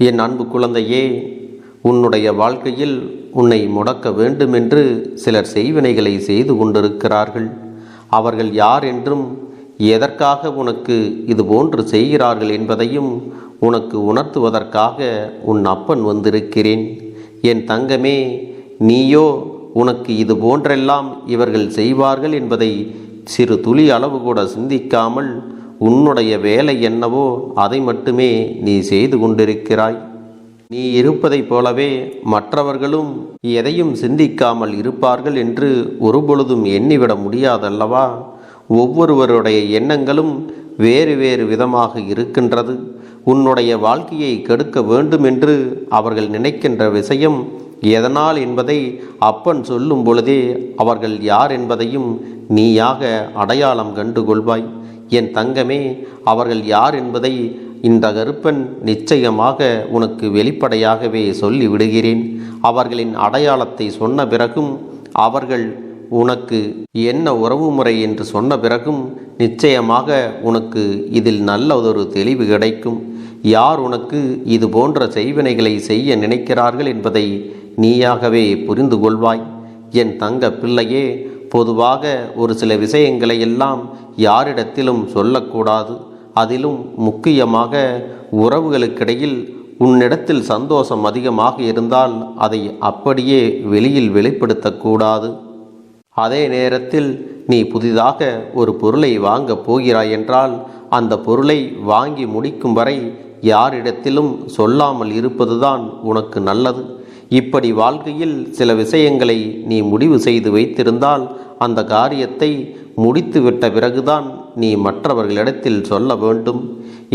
என் அன்பு குழந்தையே உன்னுடைய வாழ்க்கையில் உன்னை முடக்க வேண்டுமென்று சிலர் செய்வினைகளை செய்து கொண்டிருக்கிறார்கள். அவர்கள் யார் என்றும் எதற்காக உனக்கு இது போன்று செய்கிறார்கள் என்பதையும் உனக்கு உணர்த்துவதற்காக உன் அப்பன் வந்திருக்கிறேன். என் தங்கமே நீயோ உனக்கு இது போன்றெல்லாம் இவர்கள் செய்வார்கள் என்பதை சிறு துளி அளவு கூட சிந்திக்காமல் உன்னுடைய வேலை என்னவோ அதை மட்டுமே நீ செய்து கொண்டிருக்கிறாய். நீ இருப்பதைப் போலவே மற்றவர்களும் எதையும் சிந்திக்காமல் இருப்பார்கள் என்று ஒருபொழுதும் எண்ணிவிட முடியாதல்லவா? ஒவ்வொருவருடைய எண்ணங்களும் வேறு வேறு விதமாக இருக்கின்றது. உன்னுடைய வாழ்க்கையை கெடுக்க வேண்டும் என்று அவர்கள் நினைக்கின்ற விஷயம் எதனால் என்பதை அப்பன் சொல்லும் பொழுதே அவர்கள் யார் என்பதையும் நீயாக அடையாளம் கண்டு கொள்வாய் என் தங்கமே அவர்கள் யார் என்பதை இந்த கருப்பன் நிச்சயமாக உனக்கு வெளிப்படையாகவே சொல்லி விடுகிறேன் அவர்களின் அடையாளத்தை சொன்ன பிறகும் அவர்கள் உனக்கு என்ன உறவுமுறை என்று சொன்ன பிறகும் நிச்சயமாக உனக்கு இதில் நல்லதொரு தெளிவு கிடைக்கும். யார் உனக்கு இது போன்ற செய்வினைகளை செய்ய நினைக்கிறார்கள் என்பதை நீயாகவே புரிந்து கொள்வாய் என் தங்க பிள்ளையே பொதுவாக ஒரு சில விஷயங்களை எல்லாம் யாரிடத்திலும் சொல்லக்கூடாது. அதிலும் முக்கியமாக உறவுகளுக்கிடையில் உன்னிடத்தில் சந்தோஷம் அதிகமாக இருந்தால் அதை அப்படியே வெளியில் வெளிப்படுத்தக்கூடாது. அதே நேரத்தில் நீ புதிதாக ஒரு பொருளை வாங்கப் போகிறாய் என்றால் அந்த பொருளை வாங்கி முடிக்கும் வரை யாரிடத்திலும் சொல்லாமல் இருப்பதுதான் உனக்கு நல்லது. இப்படி வாழ்க்கையில் சில விஷயங்களை நீ முடிவு செய்து வைத்திருந்தால் அந்த காரியத்தை முடித்துவிட்ட பிறகுதான் நீ மற்றவர்களிடத்தில் சொல்ல வேண்டும்.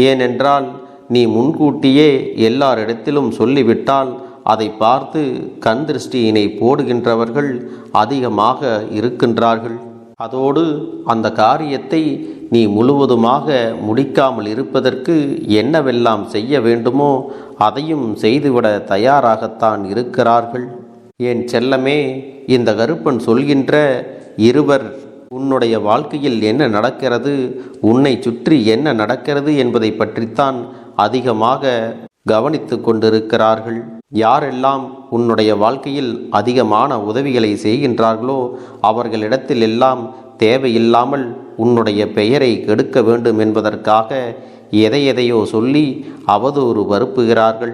ஏனென்றால் நீ முன்கூட்டியே எல்லாரிடத்திலும் சொல்லிவிட்டால் அதை பார்த்து கண் திருஷ்டியினை போடுகின்றவர்கள் அதிகமாக இருக்கின்றார்கள். அதோடு அந்த காரியத்தை நீ முழுவதுமாக முடிக்காமல் இருப்பதற்கு என்னவெல்லாம் செய்ய வேண்டுமோ அதையும் செய்துவிட தயாராகத்தான் இருக்கிறார்கள். என் செல்லமே இந்த கருப்பன் சொல்கின்ற இருவர் உன்னுடைய வாழ்க்கையில் என்ன நடக்கிறது உன்னை சுற்றி என்ன நடக்கிறது என்பதை பற்றித்தான் அதிகமாக கவனித்து கொண்டிருக்கிறார்கள். யாரெல்லாம் உன்னுடைய வாழ்க்கையில் அதிகமான உதவிகளை செய்கின்றார்களோ அவர்களிடத்தில் எல்லாம் தேவையில்லாமல் உன்னுடைய பெயரை கெடுக்க வேண்டும் என்பதற்காக எதை எதையோ சொல்லி அவதூறு வருப்புகிறார்கள்.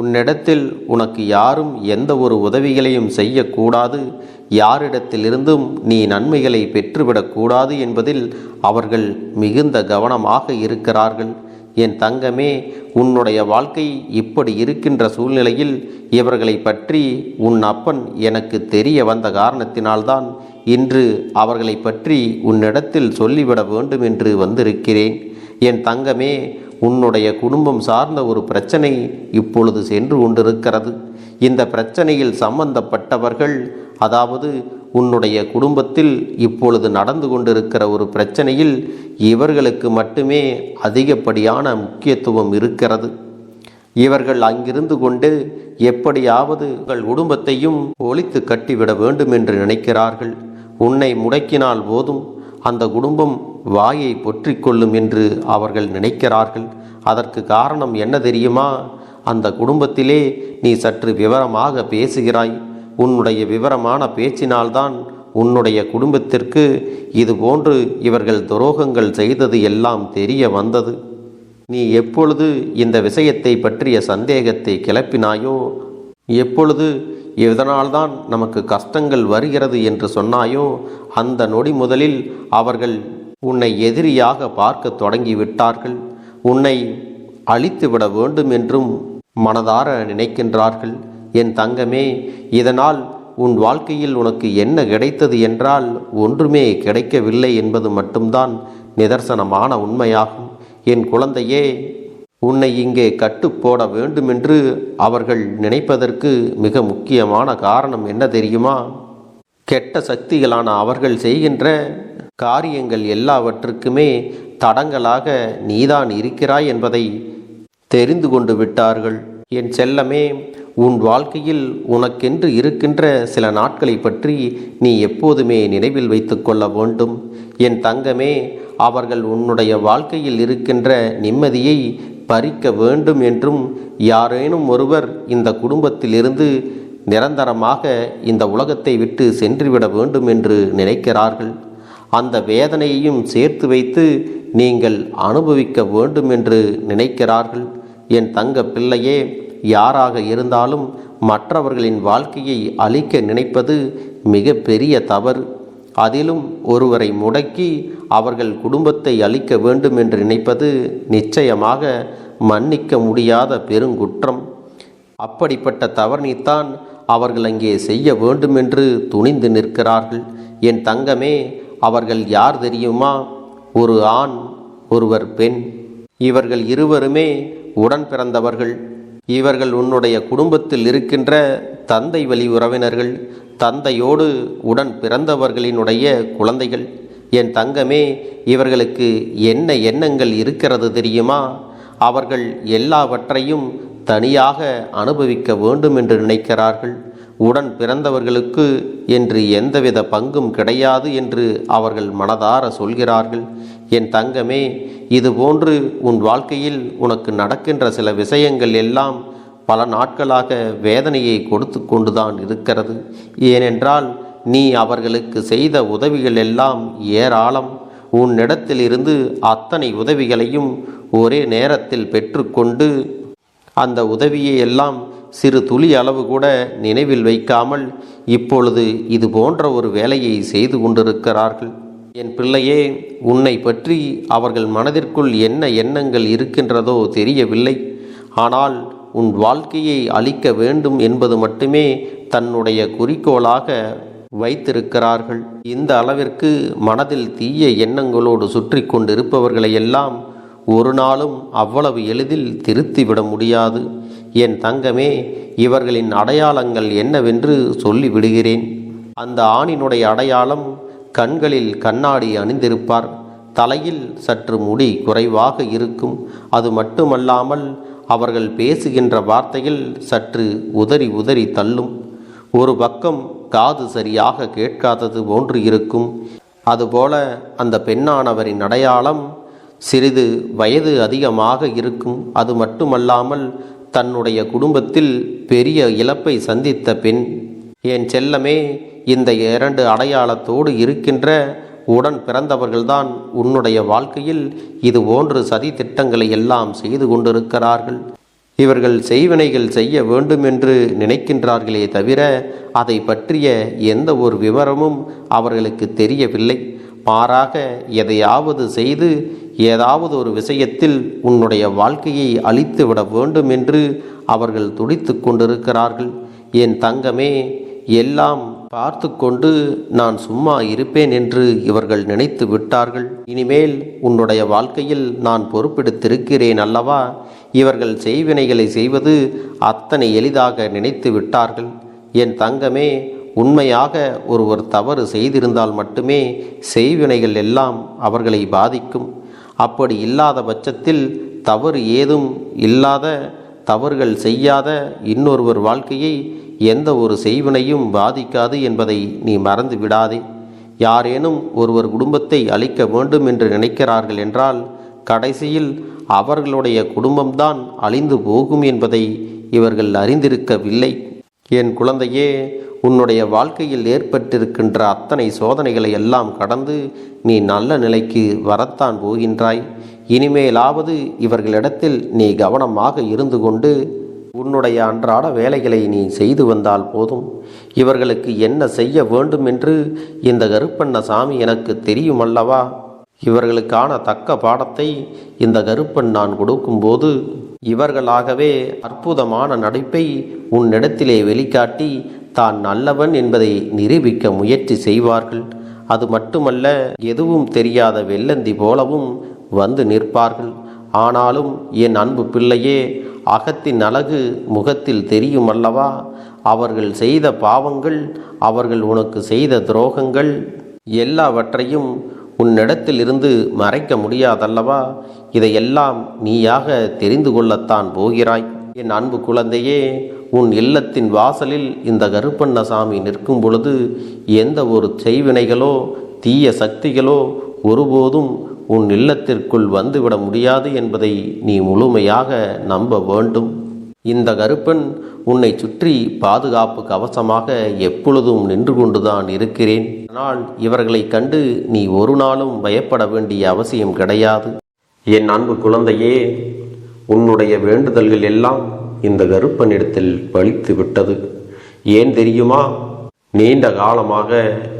உன்னிடத்தில் உனக்கு யாரும் எந்த ஒரு உதவிகளையும் செய்யக்கூடாது. யாரிடத்திலிருந்தும் நீ நன்மைகளை பெற்றுவிடக்கூடாது என்பதில் அவர்கள் மிகுந்த கவனமாக இருக்கிறார்கள். என் தங்கமே உன்னுடைய வாழ்க்கை இப்படி இருக்கின்ற சூழ்நிலையில் இவர்களை பற்றி உன் அப்பன் எனக்கு தெரிய வந்த காரணத்தினால்தான் இன்று அவர்களை பற்றி உன்னிடத்தில் சொல்லிவிட வேண்டும் என்று வந்திருக்கிறேன். என் தங்கமே உன்னுடைய குடும்பம் சார்ந்த ஒரு பிரச்சனை இப்பொழுது சென்று கொண்டிருக்கிறது. இந்த பிரச்சனையில் சம்பந்தப்பட்டவர்கள் அதாவது உன்னுடைய குடும்பத்தில் இப்பொழுது நடந்து கொண்டிருக்கிற ஒரு பிரச்சனையில் இவர்களுக்கு மட்டுமே அதிகப்படியான முக்கியத்துவம் இருக்கிறது. இவர்கள் அங்கிருந்து கொண்டு எப்படியாவது உங்கள் குடும்பத்தையும் ஒழித்து கட்டிவிட வேண்டும் என்று நினைக்கிறார்கள். உன்னை முடக்கினால் போதும் அந்த குடும்பம் வாயை பொற்றிக்கொள்ளும் என்று அவர்கள் நினைக்கிறார்கள். அதற்கு காரணம் என்ன தெரியுமா? அந்த குடும்பத்திலே நீ சற்று விவரமாக பேசுகிறாய். உன்னுடைய விவரமான பேச்சினால்தான் உன்னுடைய குடும்பத்திற்கு இது போன்று இவர்கள் துரோகங்கள் செய்தது எல்லாம் தெரிய வந்தது. நீ எப்பொழுது இந்த விஷயத்தை பற்றிய சந்தேகத்தை கிளப்பினாயோ எப்பொழுது இதனால்தான் நமக்கு கஷ்டங்கள் வருகிறது என்று சொன்னாயோ அந்த நொடி முதலில் அவர்கள் உன்னை எதிரியாக பார்க்க தொடங்கிவிட்டார்கள். உன்னை அழித்துவிட வேண்டும் என்றும் மனதார நினைக்கின்றார்கள். என் தங்கமே இதனால் உன் வாழ்க்கையில் உனக்கு என்ன கிடைத்தது என்றால் ஒன்றுமே கிடைக்கவில்லை என்பது மட்டும்தான் நிதர்சனமான உண்மையாகும். என் குழந்தையே உன்னை இங்கே கட்டுப்போட வேண்டுமென்று அவர்கள் நினைப்பதற்கு மிக முக்கியமான காரணம் என்ன தெரியுமா? கெட்ட சக்திகளான அவர்கள் செய்கின்ற காரியங்கள் எல்லாவற்றுக்குமே தடங்களாக நீதான் இருக்கிறாய் என்பதை தெரிந்து கொண்டு விட்டார்கள். என் செல்லமே உன் வாழ்க்கையில் உனக்கென்று இருக்கின்ற சில நாட்களை பற்றி நீ எப்போதுமே நினைவில் வைத்து கொள்ள வேண்டும். என் தங்கமே அவர்கள் உன்னுடைய வாழ்க்கையில் இருக்கின்ற நிம்மதியை பறிக்க வேண்டும் என்றும் யாரேனும் ஒருவர் இந்த குடும்பத்திலிருந்து நிரந்தரமாக இந்த உலகத்தை விட்டு சென்றுவிட வேண்டும் என்று நினைக்கிறார்கள். அந்த வேதனையையும் சேர்த்து வைத்து நீங்கள் அனுபவிக்க வேண்டும் என்று நினைக்கிறார்கள். என் தங்க பிள்ளையே யாராக இருந்தாலும் மற்றவர்களின் வாழ்க்கையை அழிக்க நினைப்பது மிக பெரிய தவறு. அதிலும் ஒருவரை முடக்கி அவர்கள் குடும்பத்தை அழிக்க வேண்டும் என்று நினைப்பது நிச்சயமாக மன்னிக்க முடியாத பெருங்குற்றம். அப்படிப்பட்ட தவறினைத்தான் அவர்கள் அங்கே செய்ய வேண்டுமென்று துணிந்து நிற்கிறார்கள். என் தங்கமே அவர்கள் யார் தெரியுமா? ஒரு ஆண் ஒருவர் பெண். இவர்கள் இருவருமே உடன் பிறந்தவர்கள் இவர்கள் உன்னுடைய குடும்பத்தில் இருக்கின்ற தந்தை வழி உறவினர்கள் தந்தையோடு உடன் பிறந்தவர்களினுடைய குழந்தைகள் என் தங்கமே இவர்களுக்கு என்ன எண்ணங்கள் இருக்கிறது தெரியுமா? அவர்கள் எல்லாவற்றையும் தனியாக அனுபவிக்க வேண்டும் என்று நினைக்கிறார்கள். உடன் பிறந்தவர்களுக்கு என்று எந்தவித பங்கும் கிடையாது என்று அவர்கள் மனதார சொல்கிறார்கள். என் தங்கமே இதுபோன்று உன் வாழ்க்கையில் உனக்கு நடக்கின்ற சில விஷயங்கள் எல்லாம் பல நாட்களாக வேதனையை கொடுத்து கொண்டுதான் இருக்கிறது. ஏனென்றால் நீ அவர்களுக்கு செய்த உதவிகள் எல்லாம் ஏராளம். உன்னிடத்திலிருந்து அத்தனை உதவிகளையும் ஒரே நேரத்தில் பெற்றுக்கொண்டு அந்த உதவியை எல்லாம் சிறு துளி அளவு கூட நினைவில் வைக்காமல் இப்பொழுது இது போன்ற ஒரு வேலையை செய்து கொண்டிருக்கிறார்கள். என் பிள்ளையே உன்னை பற்றி அவர்கள் மனதிற்குள் என்ன எண்ணங்கள் இருக்கின்றதோ தெரியவில்லை. ஆனால் உன் வாழ்க்கையை அழிக்க வேண்டும் என்பது மட்டுமே தன்னுடைய குறிக்கோளாக வைத்திருக்கிறார்கள். இந்த அளவிற்கு மனதில் தீய எண்ணங்களோடு சுற்றி கொண்டிருப்பவர்களையெல்லாம் ஒரு நாளும் அவ்வளவு எளிதில் திருத்திவிட முடியாது. என் தங்கமே இவர்களின் அடையாளங்கள் என்னவென்று சொல்லி விடுகிறேன் அந்த ஆணினுடைய அடையாளம் கண்களில் கண்ணாடி அணிந்திருப்பார். தலையில் சற்று முடி குறைவாக இருக்கும். அது மட்டுமல்லாமல் அவர்கள் பேசுகின்ற வார்த்தையில் சற்று உதறி உதறி தள்ளும். ஒரு பக்கம் காது சரியாக கேட்காதது போன்று இருக்கும். அதுபோல அந்த பெண்ணானவரின் அடையாளம் சிறிது வயது அதிகமாக இருக்கும். அது மட்டுமல்லாமல் தன்னுடைய குடும்பத்தில் பெரிய இழப்பை சந்தித்த பெண் என் செல்லமே இந்த இரண்டு அடையாளத்தோடு இருக்கின்ற உடன் பிறந்தவர்கள்தான் உன்னுடைய வாழ்க்கையில் இது போன்று சதி திட்டங்களை எல்லாம் செய்து கொண்டிருக்கிறார்கள். இவர்கள் செய்வினைகள் செய்ய வேண்டும் என்று நினைக்கின்றார்களே தவிர அதை பற்றிய எந்த ஒரு விவரமும் அவர்களுக்கு தெரியவில்லை. மாறாக எதையாவது செய்து ஏதாவது ஒரு விஷயத்தில் உன்னுடைய வாழ்க்கையை அழித்து விட வேண்டும் என்று அவர்கள் துடித்து கொண்டிருக்கிறார்கள். என் தங்கமே எல்லாம் பார்த்து கொண்டு நான் சும்மா இருப்பேன் என்று இவர்கள் நினைத்து விட்டார்கள். இனிமேல் உன்னுடைய வாழ்க்கையில் நான் பொறுப்பெடுத்திருக்கிறேன் அல்லவா? இவர்கள் செய்வினைகளை செய்வது அத்தனை எளிதாக நினைத்து விட்டார்கள். என் தங்கமே உண்மையாக ஒருவர் தவறு செய்திருந்தால் மட்டுமே செய்வினைகள் எல்லாம் அவர்களை பாதிக்கும். அப்படி இல்லாத பட்சத்தில் தவறு ஏதும் இல்லாத தவறுகள் செய்யாத இன்னொருவர் வாழ்க்கையை எந்த ஒரு செய்வினையும் பாதிக்காது என்பதை நீ மறந்து விடாதே. யாரேனும் ஒருவர் குடும்பத்தை அழிக்க வேண்டும் என்று நினைக்கிறார்கள் என்றால் கடைசியில் அவர்களுடைய குடும்பம்தான் அழிந்து போகும் என்பதை இவர்கள் அறிந்திருக்கவில்லை. என் குழந்தையே உன்னுடைய வாழ்க்கையில் ஏற்பட்டிருக்கின்ற அத்தனை சோதனைகளை எல்லாம் கடந்து நீ நல்ல நிலைக்கு வரத்தான் போகின்றாய். இனிமேலாவது இவர்களிடத்தில் நீ கவனமாக இருந்து கொண்டு உன்னுடைய அன்றாட வேலைகளை நீ செய்து வந்தால் போதும். இவர்களுக்கு என்ன செய்ய வேண்டும் என்று இந்த கருப்பண்ண சாமி எனக்கு தெரியும் அல்லவா இவர்களுக்கான தக்க பாடத்தை இந்த கருப்பன் நான் கொடுக்கும்போது இவர்களாகவே அற்புதமான நடிப்பை உன்னிடத்திலே வெளிக்காட்டி தான் நல்லவன் என்பதை நிரூபிக்க முயற்சி செய்வார்கள். அது மட்டுமல்ல எதுவும் தெரியாத வெள்ளந்தி போலவும் வந்து நிற்பார்கள். ஆனாலும் என் அன்பு பிள்ளையே அகத்தின் அழகு முகத்தில் தெரியும் அல்லவா அவர்கள் செய்த பாவங்கள் அவர்கள் உனக்கு செய்த துரோகங்கள் எல்லாவற்றையும் உன்னிடத்தில் இருந்து மறைக்க முடியாதல்லவா? இதையெல்லாம் நீயாக தெரிந்து கொள்ளத்தான் போகிறாய். என் அன்பு குழந்தையே உன் இல்லத்தின் வாசலில் இந்த கருப்பண்ணசாமி நிற்கும் பொழுது எந்த ஒரு செய்வினைகளோ தீய சக்திகளோ ஒருபோதும் உன் இல்லத்திற்குள் வந்துவிட முடியாது என்பதை நீ முழுமையாக நம்ப வேண்டும். இந்த கருப்பன் உன்னை சுற்றி பாதுகாப்பு கவசமாக எப்பொழுதும் நின்று கொண்டுதான் இருக்கிறேன். ஆனால் இவர்களை கண்டு நீ ஒரு நாளும் பயப்பட வேண்டிய அவசியம் கிடையாது. என் அன்பு குழந்தையே உன்னுடைய வேண்டுதல்கள் எல்லாம் இந்த கருப்பனிடத்தில் பலித்து விட்டது ஏன் தெரியுமா? நீண்ட காலமாக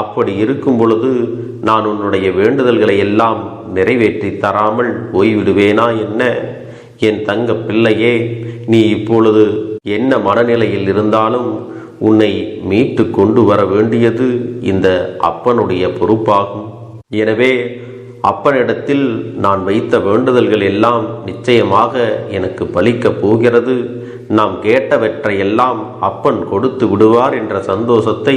அப்படி இருக்கும் பொழுது நான் உன்னுடைய வேண்டுதல்களை எல்லாம் நிறைவேற்றி தராமல் போய்விடுவேனா என்ன? என் தங்க பிள்ளையே நீ இப்பொழுது என்ன மனநிலையில் இருந்தாலும் உன்னை மீட்டு கொண்டு வர வேண்டியது இந்த அப்பனுடைய பொறுப்பாகும். எனவே அப்பனிடத்தில் நான் வைத்த வேண்டுதல்கள் எல்லாம் நிச்சயமாக எனக்கு பலிக்கப் போகிறது. நாம் கேட்டவற்றையெல்லாம் அப்பன் கொடுத்து விடுவார் என்ற சந்தோஷத்தை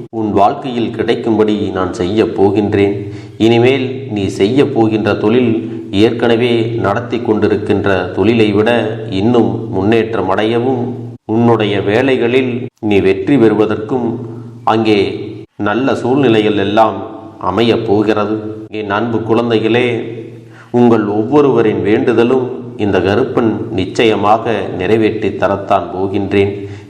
உன் வாழ்க்கையில் கிடைக்கும்படி நான் செய்ய போகின்றேன். இனிமேல் நீ செய்ய போகின்ற தொழில் ஏற்கனவே நடத்தி கொண்டிருக்கின்ற தொழிலை விட இன்னும் முன்னேற்றம் அடையவும் உன்னுடைய வேலைகளில் நீ வெற்றி பெறுவதற்கும் அங்கே நல்ல சூழ்நிலைகள் எல்லாம் அமையப் போகிறது. என் அன்பு குழந்தைகளே உங்கள் ஒவ்வொருவரின் வேண்டுதலும் இந்த கருப்பன் நிச்சயமாக நிறைவேற்றி தரத்தான் போகின்றேன்.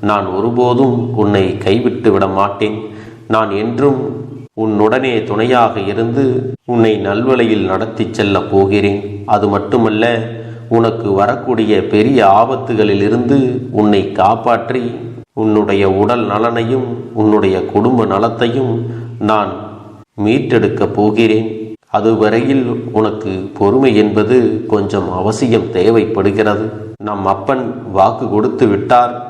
நான் ஒருபோதும் உன்னை கைவிட்டு விட மாட்டேன் நான் என்றும் உன்னுடனே துணையாக இருந்து உன்னை நல்வழியில் நடத்தி செல்ல போகிறேன். அது மட்டுமல்ல உனக்கு வரக்கூடிய பெரிய ஆபத்துகளிலிருந்து உன்னை காப்பாற்றி உன்னுடைய உடல் நலனையும் உன்னுடைய குடும்ப நலத்தையும் நான் மீட்டெடுக்கப் போகிறேன். அதுவரையில் உனக்கு பொறுமை என்பது கொஞ்சம் அவசியம் தேவைப்படுகிறது. நம் அப்பன் வாக்கு கொடுத்து விட்டார்.